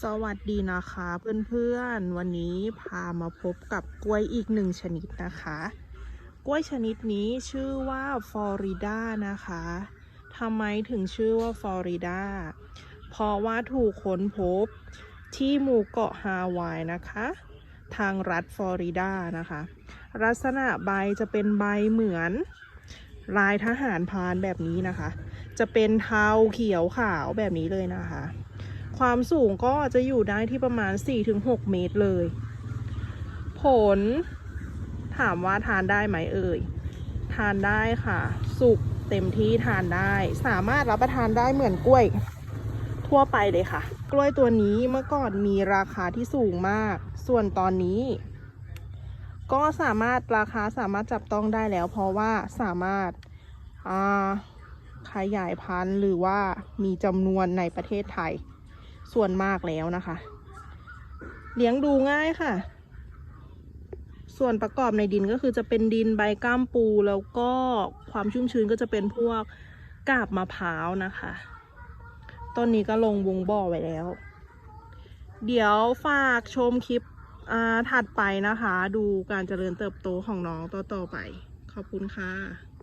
สวัสดีนะคะเพื่อนๆ วันนี้พามาพบกับกล้วยอีกหนึ่งชนิดนะคะ กล้วยชนิดนี้ชื่อว่าฟลอริดานะคะทำไมถึงชื่อว่าฟลอริดา เพราะว่าถูกค้นพบที่หมู่เกาะฮาวายนะคะ ทางรัฐฟลอริดานะคะ ลักษณะใบจะเป็นใบเหมือนลายทหารพานแบบนี้นะคะ จะเป็นเทาเขียวขาวแบบนี้เลยนะคะ ความสูงก็จะอยู่ได้ที่ประมาณ 4-6 เมตรเลย ผล ถามว่าทานได้ไหมเอ่ย ทานได้ค่ะ สุกเต็มที่ทานได้ สามารถรับประทานได้เหมือนกล้วย ทั่วไปเลยค่ะ กล้วยตัวนี้เมื่อก่อนมีราคาที่สูงมาก ส่วนตอนนี้ ก็สามารถราคาสามารถจับต้องได้แล้ว เพราะว่าสามารถขยายพันธุ์หรือว่ามีจำนวนในประเทศไทย ส่วนมากแล้วนะคะ เลี้ยงดูง่ายค่ะ ส่วนประกอบในดินก็คือจะเป็นดินใบก้ามปูแล้วก็ความชุ่มชื้นก็จะเป็นพวกกาบมะพร้าวนะคะต้นนี้ก็ลงวงบ่อไว้แล้ว เดี๋ยวฝากชมคลิปอ่าถัดไปนะคะ ดูการเจริญเติบโตของน้องต่อๆไป ขอบคุณค่ะ